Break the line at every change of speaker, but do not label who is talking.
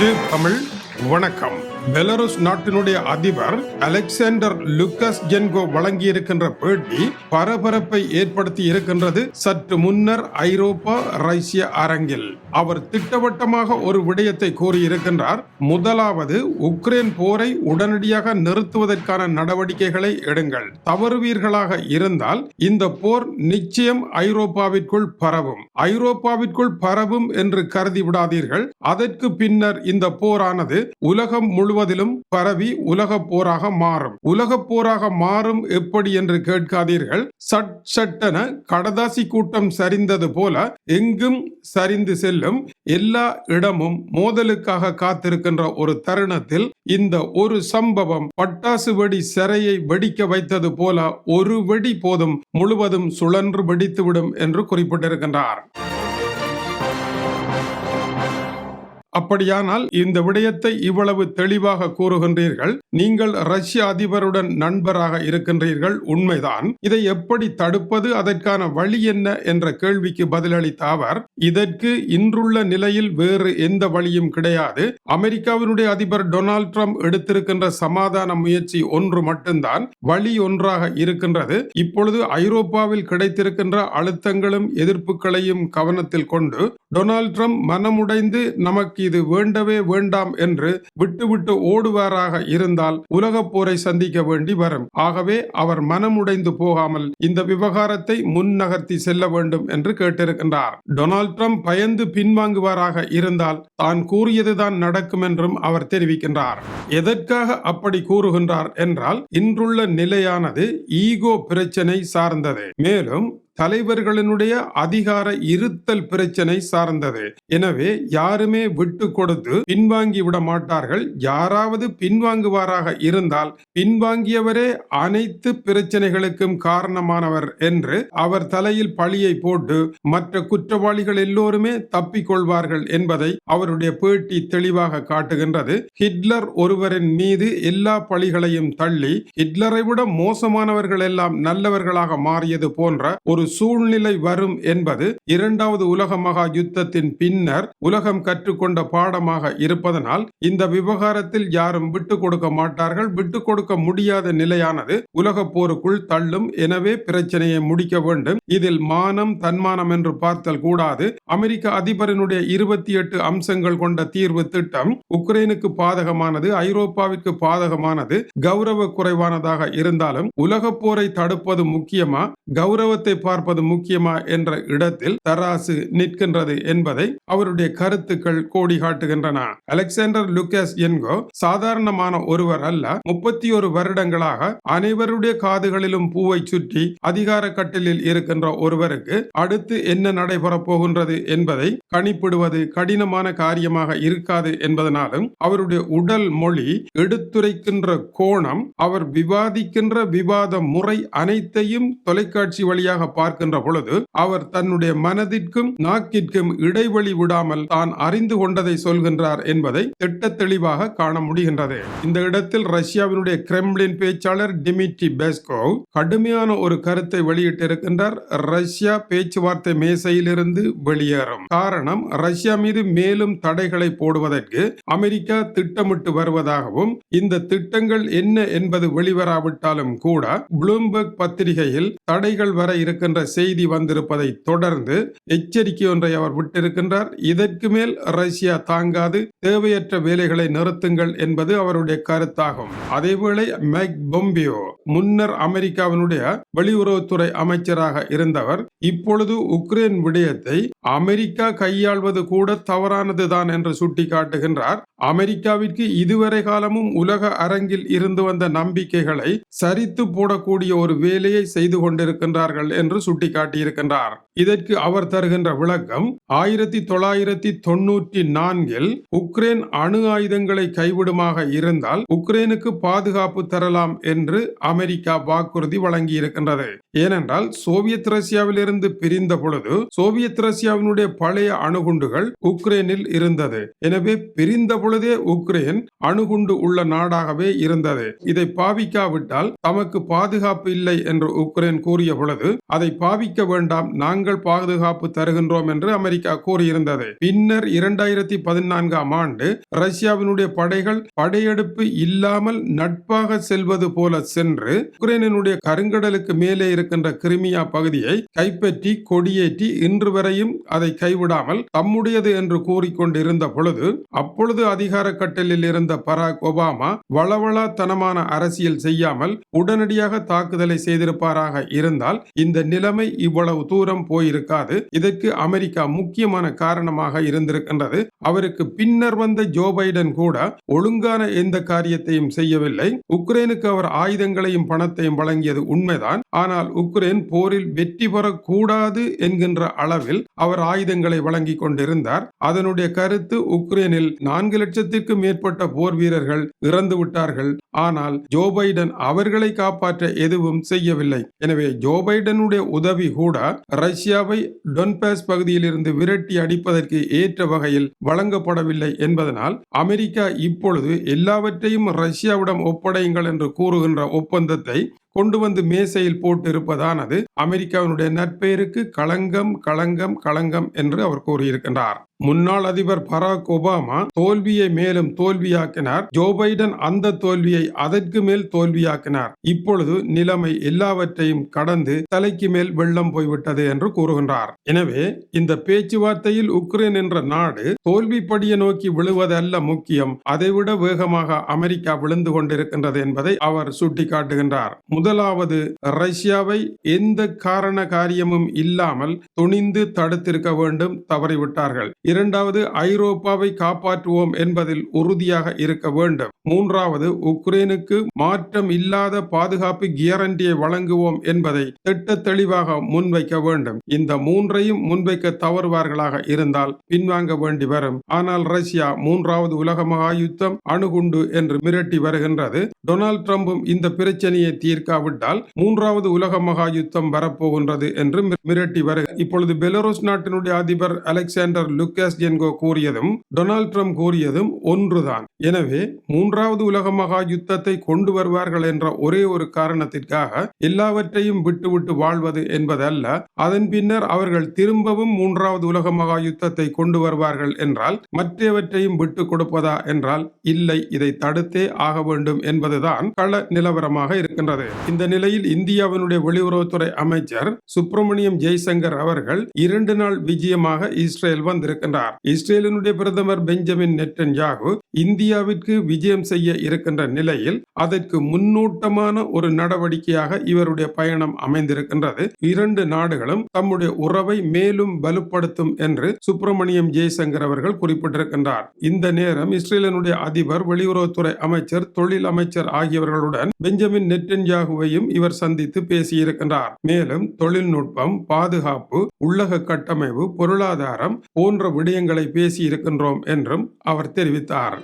எட்டு தமிழ் வணக்கம். பெலருஸ் நாட்டினுடைய அதிபர் அலெக்சாண்டர் லுக்கஸ் ஜென்கோ வழங்கியிருக்கின்ற பேட்டி பரபரப்பை ஏற்படுத்தி இருக்கின்றது சற்று முன்னர் ஐரோப்பா ரஷ்ய அரங்கில். அவர் திட்டவட்டமாக ஒரு விடயத்தை கூறியிருக்கின்றார். முதலாவது உக்ரைன் போரை உடனடியாக நிறுத்துவதற்கான நடவடிக்கைகளை எடுங்கள். தவறுவீர்களாக இருந்தால் இந்த போர் நிச்சயம் ஐரோப்பாவிற்குள் பரவும். ஐரோப்பாவிற்குள் பரவும் என்று கருதி விடாதீர்கள். அதற்கு பின்னர் இந்த போரானது உலகம் முழுவதும் முழுவதிலும் பரவி உலக போராக மாறும். உலக போராக மாறும் எப்படி என்று கேட்காதீர்கள். சட் சட்டென கடதாசி கூட்டம் சரிந்தது போல எங்கும் சரிந்து செல்லும் எல்லா இடமும் மோதலுக்காக காத்திருக்கின்ற ஒரு தருணத்தில் இந்த ஒரு சம்பவம் பட்டாசு வெடி சிறையை வெடிக்க வைத்தது போல ஒரு வெடி போதும் முழுவதும் சுழன்று வெடித்துவிடும் என்று குறிப்பிட்டிருக்கின்றார். அப்படியானால் இந்த விடயத்தை இவ்வளவு தெளிவாக கூறுகின்றீர்கள். நீங்கள் ரஷ்ய அதிபருடன் நண்பராக இருக்கின்றீர்கள். உண்மைதான். இதை எப்படி தடுப்பது? அதற்கான வழி என்ன? என்ற கேள்விக்கு பதிலளித்த அவர் இதற்கு இன்றுள்ள நிலையில் வேறு எந்த வழியும் கிடையாது. அமெரிக்காவினுடைய அதிபர் டொனால்ட் ட்ரம்ப் எடுத்திருக்கின்ற சமாதான முயற்சி ஒன்று மட்டும்தான் வழி ஒன்றாக இருக்கின்றது. இப்பொழுது ஐரோப்பாவில் கிடைத்திருக்கின்ற அழுத்தங்களும் எதிர்ப்புகளையும் கவனத்தில் கொண்டு டொனால்ட் ட்ரம்ப் மனமுடைந்து நமக்கு இது வேண்டவே வேண்டாம் என்று விட்டுவிட்டு ஓடுவாராக இருந்தால் உலகப் போரை சந்திக்க வேண்டி வரும். ஆகவே அவர் மனமுடைந்து போகாமல் இந்த விவகாரத்தை முன்னகர்த்தி செல்ல வேண்டும் என்று கேட்டிருக்கின்றார். டொனால்ட் ட்ரம்ப் பயந்து பின்வாங்குவாராக இருந்தால் தான் கூறியதுதான் நடக்கும் என்றும் அவர் தெரிவிக்கின்றார். எதற்காக அப்படி கூறுகின்றார் என்றால் இன்றுள்ள நிலையானது ஈகோ பிரச்சனை சார்ந்தது. மேலும் தலைவர்களினுடைய அதிகார இருத்தல் பிரச்சனை சார்ந்தது. எனவே யாருமே விட்டு கொடுத்து பின்வாங்கி விட மாட்டார்கள். யாராவது பின்வாங்குவாராக இருந்தால் பின்வாங்கியவரே அனைத்து பிரச்சனைகளுக்கும் காரணமானவர் என்று அவர் தலையில் பழியை போட்டு மற்ற குற்றவாளிகள் எல்லோருமே தப்பிக்கொள்வார்கள் என்பதை அவருடைய பேட்டி தெளிவாக காட்டுகின்றது. ஹிட்லர் ஒருவரின் மீது எல்லா பழிகளையும் தள்ளி ஹிட்லரை விட மோசமானவர்கள் எல்லாம் நல்லவர்களாக மாறியது போன்ற ஒரு சூழ்நிலை வரும் என்பது இரண்டாவது உலக மகா யுத்தத்தின் பின்னர் உலகம் கற்றுக்கொண்ட பாடமாக இருப்பதனால் இந்த விவகாரத்தில் யாரும் விட்டு கொடுக்க மாட்டார்கள். விட்டு கொடுக்க முடியாத நிலையானது உலக போருக்குள் தள்ளும். எனவே பிரச்சனையை முடிக்க வேண்டும். இதில் மானம் தன்மானம் என்று பார்த்தல் கூடாது. அமெரிக்க அதிபரினுடைய இருபத்தி எட்டு அம்சங்கள் கொண்ட தீர்வு திட்டம் உக்ரைனுக்கு பாதகமானது ஐரோப்பாவிற்கு பாதகமானது கௌரவ குறைவானதாக இருந்தாலும் உலக போரை தடுப்பது முக்கியமா? கௌரவத்தை பார்ப்பது முக்கியமா என்ற இடத்தில் தராசு நிற்கின்றது என்பதை அவருடைய கருத்துக்கள் கோடி காட்டுகின்றன அலெக்சாண்டர் லுக்கஸ் என்கோ சாதாரணமான ஒருவர் அல்ல. முப்பத்தி ஒரு வருடங்களாக அனைவருடைய காதுகளிலும் பூவை சுற்றி அதிகார கட்டிலில் இருக்கின்ற ஒருவருக்கு அடுத்து என்ன நடைபெறப் போகின்றது என்பதை கணிப்பிடுவது கடினமான காரியமாக இருக்காது என்பதனாலும் அவருடைய உடல் மொழி எடுத்துரைக்கின்ற கோணம் அவர் விவாதிக்கின்ற விவாத முறை அனைத்தையும் தொலைக்காட்சி வழியாக பார்க்கின்ற பொழுது அவர் தன்னுடைய மனதிற்கும் நாக்கிற்கும் இடைவெளி விடாமல் தான் அறிந்து கொண்டதை சொல்கின்றார் என்பதை திட்ட தெளிவாக காண முடிகின்றது. இந்த இடத்தில் ரஷ்யாவினுடைய கிரெம்லின் பேச்சாளர் டிமிட்ரி பெஸ்கோவ் கடுமையான ஒரு கருத்தை வெளியிட்டிருக்கின்றார். ரஷ்யா பேச்சுவார்த்தை மேசையிலிருந்து வெளியேறும் காரணம் ரஷ்யா மீது மேலும் தடைகளை போடுவதற்கு அமெரிக்கா திட்டமிட்டு வருவதாகவும் இந்த திட்டங்கள் என்ன என்பது வெளிவராவிட்டாலும் கூட புளூம்பர்க் பத்திரிகையில் தடைகள் வர இருக்கின்ற செய்தி வந்திருப்பதை தொடர்ந்து எச்சரிக்கை ஒன்றை அவர் விட்டிருக்கின்றார். இதற்கு மேல் ரஷ்யா தாங்காது தேவையற்ற வேலைகளை நிறுத்துங்கள் என்பது அவருடைய கருத்தாகும். அதேவேளை மைக் பொம்பியோ முன்னர் அமெரிக்காவினுடைய வெளியுறவுத்துறை அமைச்சராக இருந்தவர் இப்பொழுது உக்ரைன் விடயத்தை அமெரிக்கா கையாள்வது கூட தவறானதுதான் என்று சுட்டிக்காட்டுகின்றார். அமெரிக்காவிற்கு இதுவரை காலமும் உலக அரங்கில் இருந்து வந்த நம்பிக்கைகளை சரித்து போடக்கூடிய ஒரு வேலையை செய்து கொண்டிருக்கின்றார்கள் என்று சுட்டிக்காட்டியிருக்கின்றார். இதற்கு அவர் தருகின்ற விளக்கம் ஆயிரத்தி தொள்ளாயிரத்தி தொண்ணூற்றி நான்கில் உக்ரைன் அணு ஆயுதங்களை கைவிடுமாக இருந்தால் உக்ரைனுக்கு பாதுகாப்பு தரலாம் என்று அமெரிக்கா வாக்குறுதி வழங்கி இருக்கின்றது ஏனென்றால் சோவியத் ரஷ்யாவிலிருந்து பிரிந்த பொழுது சோவியத் ரஷ்யாவினுடைய பழைய அணுகுண்டுகள் உக்ரைனில் இருந்தது. எனவே பிரிந்த பொழுதே உக்ரைன் அணுகுண்டு உள்ள நாடாகவே இருந்தது. இதை பாவிக்காவிட்டால் தமக்கு பாதுகாப்பு இல்லை என்று உக்ரைன் கூறிய பொழுது அதை பாவிக்க வேண்டாம் நாங்கள் ஆண்கள் பாதுகாப்பு தருகின்றோம் என்று அமெரிக்கா கூறியிருந்தது. பின்னர் இரண்டாயிரத்தி பதினான்காம் ஆண்டு ரஷ்யாவினுடைய படைகள் படையெடுப்பு இல்லாமல் நட்பாக செல்வது போல சென்று உக்ரைனுடைய கருங்கடலுக்கு மேலே இருக்கின்ற கிரிமியா பகுதியை கைப்பற்றி கொடியேற்றி இன்று வரையும் அதை கைவிடாமல் தம்முடையது என்று கூறிக்கொண்டிருந்த பொழுது அப்பொழுது அதிகார கட்டலில் இருந்த பராக் ஒபாமா வளவளாத்தனமான அரசியல் செய்யாமல் உடனடியாக தாக்குதலை செய்திருப்பாராக இருந்தால் இந்த நிலைமை இவ்வளவு தூரம் போயிருக்காது. இதற்கு அமெரிக்கா முக்கியமான காரணமாக இருந்திருக்கின்றது. அவருக்கு பின்னர் வந்த ஜோ பைடன் கூட ஒழுங்கான எந்த காரியத்தையும் செய்யவில்லை. உக்ரைனுக்கு அவர் ஆயுதங்களையும் பணத்தையும் வழங்கியது உண்மைதான். ஆனால் உக்ரைன் போரில் வெற்றி பெறக்கூடாது என்கின்ற அளவில் அவர் ஆயுதங்களை வழங்கி கொண்டிருந்தார். அதனுடைய கருத்து உக்ரைனில் நான்கு லட்சத்திற்கும் மேற்பட்ட போர் வீரர்கள் இறந்து விட்டார்கள். ஆனால் ஜோ பைடன் அவர்களை காப்பாற்ற எதுவும் செய்யவில்லை. எனவே ஜோ பைடனுடைய உதவி கூட ரஷ்யாவை டொன்பேஸ் பகுதியிலிருந்து விரட்டி அடிப்பதற்கு ஏற்ற வகையில் வழங்கப்படவில்லை என்பதனால் அமெரிக்கா இப்பொழுது எல்லாவற்றையும் ரஷ்யாவிடம் ஒப்படையுங்கள் என்று கூறுகின்ற ஒப்பந்தத்தை கொண்டு வந்து மேசையில் போட்டு இருப்பதானது அமெரிக்காவினுடைய நற்பெயருக்கு களங்கம் களங்கம் களங்கம் என்று அவர் கூறியிருக்கின்றார். முன்னாள் அதிபர் பராக் ஒபாமா தோல்வியை மேலும் தோல்வியாக்கினார். ஜோ பைடன் அந்த தோல்வியை அதற்கு மேல் தோல்வியாக்கினார். இப்பொழுது நிலைமை எல்லாவற்றையும் கடந்து தலைக்கு மேல் வெள்ளம் போய்விட்டது என்று கூறுகின்றார். எனவே இந்த பேச்சுவார்த்தையில் உக்ரைன் என்ற நாடு தோல்வி படியை நோக்கி விழுவதல்ல முக்கியம் அதைவிட வேகமாக அமெரிக்கா விழுந்து கொண்டிருக்கின்றது என்பதை அவர் சுட்டிக்காட்டுகின்றார். முதலாவது ரஷ்யாவை எந்த காரண காரியமும் இல்லாமல் துணிந்து தடுத்திருக்க வேண்டும் தவறிவிட்டார்கள். இரண்டாவது ஐரோப்பாவை காப்பாற்றுவோம் என்பதில் உறுதியாக இருக்க வேண்டும். மூன்றாவது உக்ரைனுக்கு மாற்றம் இல்லாத பாதுகாப்பு கியரண்டியை வழங்குவோம் என்பதை திட்ட தெளிவாக முன்வைக்க வேண்டும். இந்த மூன்றையும் முன்வைக்க தவறுவார்களாக இருந்தால் பின்வாங்க வேண்டி வரும். ஆனால் ரஷ்யா மூன்றாவது உலக மகா யுத்தம் அணுகுண்டு என்று மிரட்டி வருகின்றது. டொனால்ட் ட்ரம்பும் இந்த பிரச்சனையை தீர்க்காவிட்டால் மூன்றாவது உலக மகா யுத்தம் வரப்போகின்றது என்று மிரட்டி வருகிறது இப்பொழுது பெலரோஸ் நாட்டினுடைய அதிபர் அலெக்சாண்டர் லுக்காஸ்ஜென்கோ கூறியதும் டொனால்ட் ட்ரம்ப் கூறியதும் ஒன்றுதான். எனவே மூன்றாவது உலக மகா யுத்தத்தை கொண்டு வருவார்கள் என்ற ஒரே ஒரு காரணத்திற்காக எல்லாவற்றையும் விட்டுவிட்டு வாழ்வது என்பதல்ல. அதன் பின்னர் அவர்கள் திரும்பவும் மூன்றாவது உலக மகா யுத்தத்தை கொண்டு வருவார்கள் என்றால் மற்றவற்றையும் விட்டு கொடுப்பதா என்றால் இல்லை இதை தடுத்தே ஆக வேண்டும் என்பதுதான் கள நிலவரமாக இருக்கின்றது. இந்த நிலையில் இந்தியாவினுடைய வெளியுறவுத்துறை அமைச்சர் சுப்பிரமணியம் ஜெய்சங்கர் அவர்கள் இரண்டு நாள் விஜயமாக இஸ்ரேல் வந்திருக்கிறார் இருக்கின்றார். இஸ்ரேலினுடைய பிரதமர் பெஞ்சமின் நெட்டன்யாகு இந்தியாவிற்கு விஜயம் செய்ய இருக்கின்ற நிலையில் அதற்கு முன்னோட்டமான ஒரு நடவடிக்கையாக இவருடைய பயணம் அமைந்திருக்கின்றது. இரண்டு நாடுகளும் தம்முடைய உறவை மேலும் வலுப்படுத்தும் என்று சுப்பிரமணியம் ஜெய்சங்கர் அவர்கள் குறிப்பிட்டிருக்கின்றார். இந்த நேரம் இஸ்ரேலினுடைய அதிபர் வெளியுறவுத்துறை அமைச்சர் தொழில் அமைச்சர் ஆகியவர்களுடன் பெஞ்சமின் நெட்டன்யாகுவையும் இவர் சந்தித்து பேசியிருக்கின்றார். மேலும் தொழில்நுட்பம் பாதுகாப்பு உள்ளக கட்டமைப்பு பொருளாதாரம் போன்ற விடயங்களை பேசியிருக்கின்றோம் என்றும் அவர் தெரிவித்தார்.